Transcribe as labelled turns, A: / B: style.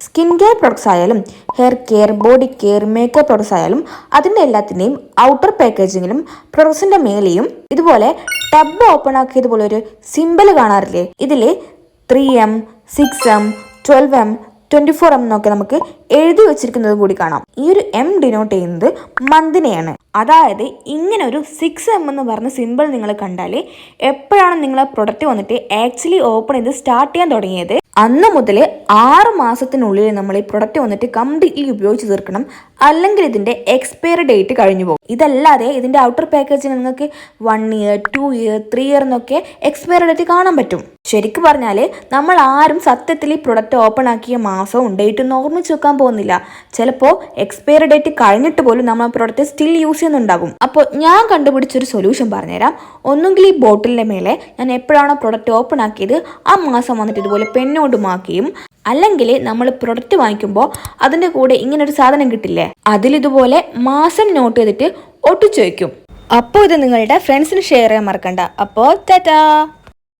A: Skin care products ആയാലും hair care body care makeup products ആയാലും അതിന്റെ എല്ലാത്തിന്റെയും ഔട്ടർ പാക്കേജിങ്ങിലും പ്രൊഡക്ട്സിന്റെ മേലെയും ഇതുപോലെ ടബ് ഓപ്പൺ ആക്കിയതുപോലെ ഒരു സിമ്പിൾ കാണാറില്ലേ? ഇതിൽ three M six M twelve M twenty four M എന്നൊക്കെ നമുക്ക് എഴുതി വെച്ചിരിക്കുന്നത് കൂടി കാണാം. ഈ ഒരു എം ഡിനോട്ട് ചെയ്യുന്നത് മന്തിനെയാണ് അതായത് ഇങ്ങനെ ഒരു സിക്സ് എം എന്ന് പറഞ്ഞ സിമ്പിൾ നിങ്ങൾ കണ്ടാൽ എപ്പോഴാണ് നിങ്ങൾ പ്രൊഡക്റ്റ് വന്നിട്ട് ആക്ച്വലി ഓപ്പൺ ചെയ്ത് സ്റ്റാർട്ട് ചെയ്യാൻ തുടങ്ങിയത്? അന്ന് മുതൽ ആറ് മാസത്തിനുള്ളിൽ നമ്മൾ ഈ പ്രൊഡക്റ്റ് വന്നിട്ട് കംപ്ലീറ്റ്ലി ഉപയോഗിച്ച് തീർക്കണം. അല്ലെങ്കിൽ ഇതിന്റെ എക്സ്പയറി ഡേറ്റ് കഴിഞ്ഞു പോകും. ഇതല്ലാതെ ഇതിന്റെ ഔട്ടർ പാക്കേജിന് നിങ്ങൾക്ക് one year two year three year എന്നൊക്കെ എക്സ്പയറി ഡേറ്റ് കാണാൻ പറ്റും. ശരിക്കും പറഞ്ഞാൽ നമ്മൾ ആരും സത്യത്തിൽ ഈ പ്രൊഡക്റ്റ് ഓപ്പൺ ആക്കിയ മാസവും ഡേറ്റും ഓർമ്മിച്ച് വെക്കാൻ പോകുന്നില്ല. ചിലപ്പോൾ എക്സ്പയറി ഡേറ്റ് കഴിഞ്ഞിട്ട് പോലും നമ്മൾ പ്രൊഡക്റ്റ് സ്റ്റിൽ യൂസ് ചെയ്യുന്നുണ്ടാകും അപ്പോൾ ഞാൻ കണ്ടുപിടിച്ചൊരു സൊല്യൂഷൻ പറഞ്ഞുതരാം. ഒന്നുകിൽ ഈ ബോട്ടിലിന്റെ മേലെ ഞാൻ എപ്പോഴാണോ പ്രൊഡക്റ്റ് ഓപ്പൺ ആക്കിയത് ആ മാസം വന്നിട്ട് ഇതുപോലെ പെണ്ണോട് മാക്കിയും അല്ലെങ്കിൽ നമ്മൾ പ്രൊഡക്റ്റ് വാങ്ങിക്കുമ്പോൾ അതിന്റെ കൂടെ ഇങ്ങനെ ഒരു സാധനം കിട്ടില്ലേ അതിലിതുപോലെ മാസം നോട്ട് ചെയ്തിട്ട് ഒട്ടിച്ചു വയ്ക്കും അപ്പോൾ ഇത് നിങ്ങളുടെ ഫ്രണ്ട്സിന് ഷെയർ ചെയ്യാൻ മറക്കണ്ട. അപ്പോൾ ടാറ്റാ